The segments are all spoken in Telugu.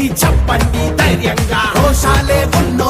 చేసి చెప్పండి ధైర్యంగా. రోషాలే ఉన్నో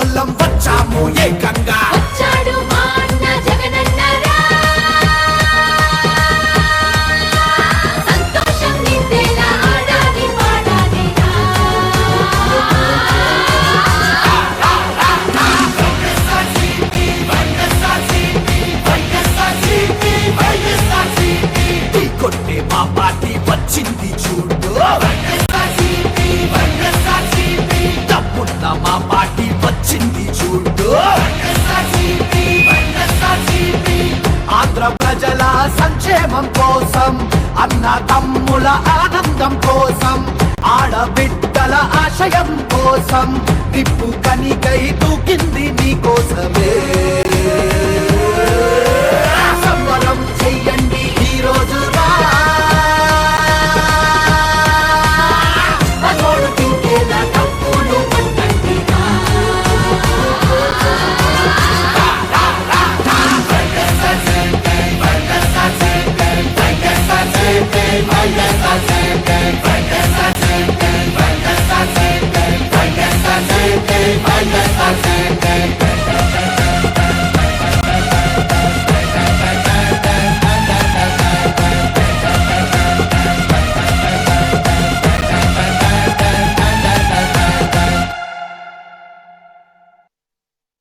అన్న తమ్ముల ఆనందం కోసం ఆడబిడ్డల ఆశయం కోసం నిప్పు కనికై దూకింది నీ కోసమే సంబరం చెయ్యండి ఈరోజు